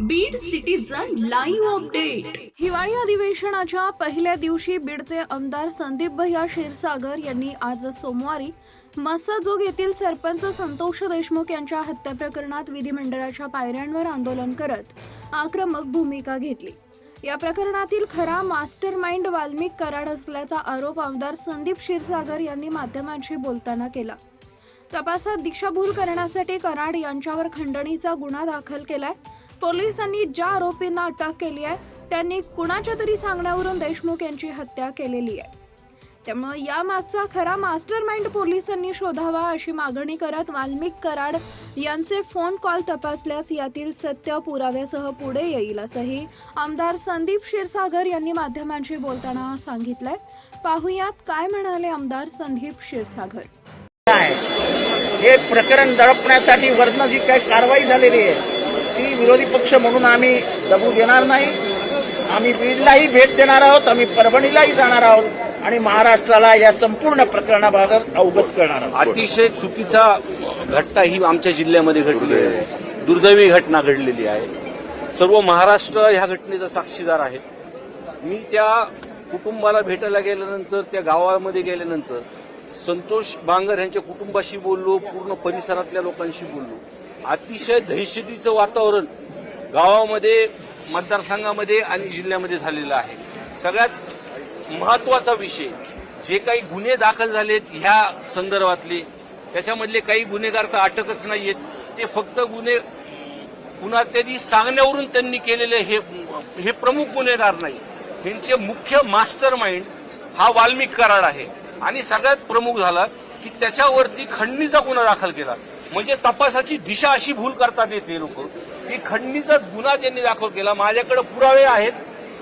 Beed citizen live update हिवाळी अधिवेशनाच्या पहिल्या दिवशी बीडचे आमदार संदीप भैया क्षीरसागर यांनी आज सोमवारी मसाजोग येथील सरपंच संतोष देशमुख यांच्या हत्या प्रकरणात विधिमंडळाच्या पायऱ्यांवर आंदोलन करत आक्रमक भूमिका घेतली. या प्रकरणातील खरा मास्टर माइंड वाल्मिक कराड असल्याचा आरोप आमदार संदीप क्षीरसागर यांनी माध्यमांशी बोलताना केला. तपासात दिशाभूल करण्यासाठी कराड यांच्यावर खंडणीचा गुन्हा दाखल केलाय. पोलिसांनी ज्या आरोपींना अटक केली आहे त्यांनी कुणाच्या तरी सांगण्यावरून देशमुख यांची हत्या केलेली आहे. त्यामुळे यामागचा खरा मास्टर माइंड पोलिसांनी शोधावा अशी मागणी करत वाल्मिक कराड यांचे फोन कॉल तपासल्यास यातील सत्य पुराव्यासह पुढे येईल असंही आमदार संदीप क्षीरसागर यांनी माध्यमांशी बोलताना सांगितलंय. पाहुयात काय म्हणाले आमदार संदीप क्षीरसागर. हे प्रकरण दडपण्यासाठी वरनं जी काही कारवाई झालेली आहे ती विरोधी पक्ष म्हणून आम्ही दबू देणार नाही. आम्ही बीडलाही भेट देणार आहोत आम्ही परभणीलाही जाणार आहोत आणि महाराष्ट्राला या संपूर्ण प्रकरणाबाबत अवगत करणार आहोत. अतिशय चुकीचा घटना ही आमच्या जिल्ह्यामध्ये घडली आहे. दुर्दैवी घटना घडलेली आहे. सर्व महाराष्ट्र ह्या घटनेचा साक्षीदार आहे. मी त्या कुटुंबाला भेटायला गेल्यानंतर त्या गावामध्ये गेल्यानंतर संतोष बांगर यांच्या कुटुंबाशी बोललो पूर्ण परिसरातल्या लोकांशी बोललो. अतिशय दहशतीचं वातावरण गावामध्ये मतदारसंघामध्ये आणि जिल्ह्यामध्ये झालेलं आहे. सगळ्यात महत्त्वाचा विषय जे काही गुन्हे दाखल झालेत ह्या संदर्भातले त्याच्यामधले काही गुन्हेगार तर अटकच नाहीयेत. ते फक्त गुन्हे पुन्हा त्यांनी सांगण्यावरून त्यांनी केलेले हे हे प्रमुख गुन्हेगार नाही. त्यांचे मुख्य मास्टर माइंड हा वाल्मिक कराड आहे. आणि सगळ्यात प्रमुख झाला की त्याच्यावरती खंडणीचा गुन्हा दाखल केला. म्हणजे तपासाची दिशा अशी भूल करतात येते लोक. की खंडणीचा गुन्हा त्यांनी दाखल केला माझ्याकडे पुरावे आहेत.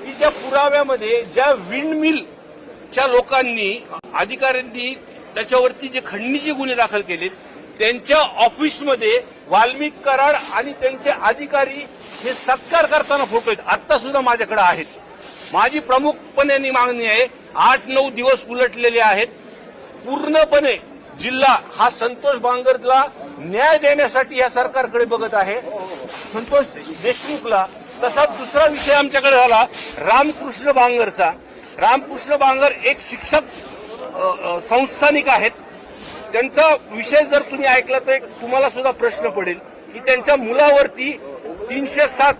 की त्या पुराव्यामध्ये ज्या विंडमिलच्या लोकांनी अधिकाऱ्यांनी त्याच्यावरती जे खंडणीचे गुन्हे दाखल केलेत त्यांच्या ऑफिसमध्ये वाल्मिक कराड आणि त्यांचे अधिकारी हे सत्कार करताना फोटो आहेत. आत्ता सुद्धा माझ्याकडे आहेत. माझी प्रमुखपणे मागणी आहे आठ नऊ दिवस उलटलेले आहेत. पूर्णपणे जिल्हा हा संतोष बांगरला न्याय देण्यासाठी या सरकारकडे बघत आहे. संतोष देशमुखला तसा दुसरा विषय आमच्याकडे झाला रामकृष्ण बांगरचा. रामकृष्ण बांगर एक शिक्षक संस्थानिक आहेत. त्यांचा विषय जर तुम्ही ऐकला तर एक तुम्हाला सुद्धा प्रश्न पडेल की त्यांच्या मुलावरती तीनशे सात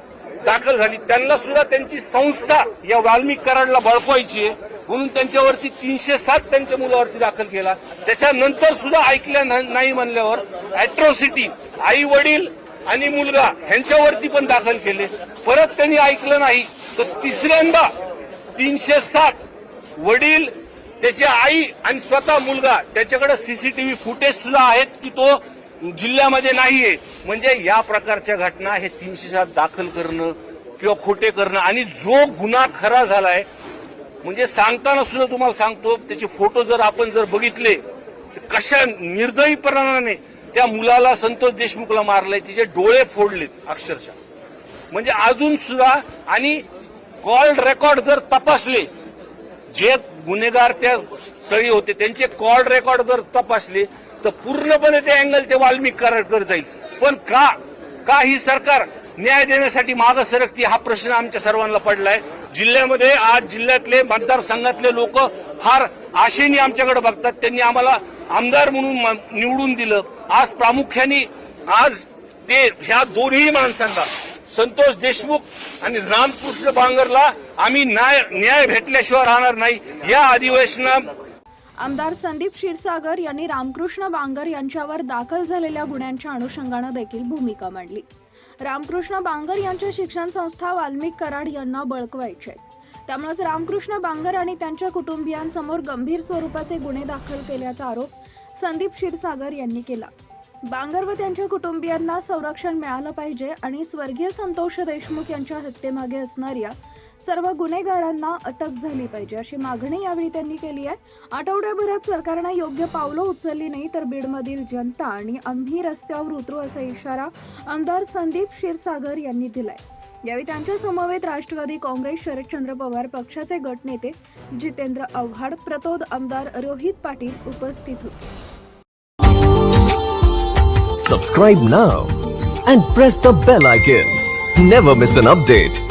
दाखल झाली. त्यांना सुद्धा त्यांची संस्था या वाल्मिक कराडला बळकवायची आहे. म्हणून त्यांच्यावरती तीनशे सात त्यांच्या मुलावरती दाखल केला. त्याच्यानंतर सुद्धा ऐकल्या नाही म्हणल्यावर अॅट्रॉसिटी आई वडील आणि मुलगा ह्यांच्यावरती पण दाखल केले. परत त्यांनी ऐकलं नाही तर तिसऱ्यांदा तीनशे सात वडील त्याची आई आणि स्वतः मुलगा त्याच्याकडे सीसीटीव्ही फुटेज सुद्धा आहेत की तो जिल्ह्यामध्ये नाहीये. म्हणजे या प्रकारच्या घटना हे तीनशे सात दाखल करणं किंवा खोटे करणं आणि जो गुन्हा खरा झालाय म्हणजे सांगताना सुद्धा तुम्हाला सांगतो त्याचे फोटो जर आपण जर बघितले तर कशा निर्दयीपणाने त्या मुलाला संतोष देशमुखला मारलाय तिचे डोळे फोडलेत अक्षरशः. म्हणजे अजून सुद्धा आणि कॉल रेकॉर्ड जर तपासले जे गुन्हेगार त्या स्थळी होते त्यांचे कॉल रेकॉर्ड जर तपासले तर पूर्णपणे ते अँगल ते वाल्मिक कर जाईल. पण का का ही सरकार न्याय देण्यासाठी मागं सरकती हा प्रश्न आमच्या सर्वांना पडलाय. जिल्ह्यामध्ये आज जिल्ह्यातले मतदारसंघातले लोक फार आशेने आमच्याकडे बघतात. त्यांनी आम्हाला आमदार म्हणून म- निवडून दिलं. आज प्रामुख्याने आज ते ह्या दोन्ही माणसांना संतोष देशमुख आणि रामकृष्ण बांगरला आम्ही न्याय न्याय भेटल्याशिवाय राहणार नाही. या अधिवेशनात आमदार संदीप क्षीरसागर यांनी रामकृष्ण बांगर यांच्यावर दाखल झालेल्या गुन्ह्यांच्या अनुषंगानं देखील भूमिका मांडली. रामकृष्ण बांगर यांच्या शिक्षण संस्था वाल्मिक कराड यांना बळकवायचे त्यामुळेच रामकृष्ण बांगर आणि त्यांच्या कुटुंबियांसमोर गंभीर स्वरूपाचे गुन्हे दाखल केल्याचा आरोप संदीप क्षीरसागर यांनी केला. बांगर व त्यांच्या कुटुंबियांना संरक्षण मिळालं पाहिजे आणि स्वर्गीय संतोष देशमुख यांच्या हत्येमागे असणाऱ्या सर्व गुन्हेगारांना अटक झाली पाहिजे अशी मागणी यावेळी त्यांनी केली आहे. आठवड्याभरात सरकारनं योग्य पावलं उचलली नाही तर बीडमधील जनता आणि आम्ही रस्त्यावर उतरू असा इशारा आमदार संदीप क्षीरसागर यांनी दिलाय. यावेळी त्यांच्या समवेत राष्ट्रवादी काँग्रेस शरदचंद्र पवार पक्षाचे गटनेते जितेंद्र आव्हाड प्रतोद आमदार रोहित पाटील उपस्थित होते. Subscribe now and press the bell icon never miss an update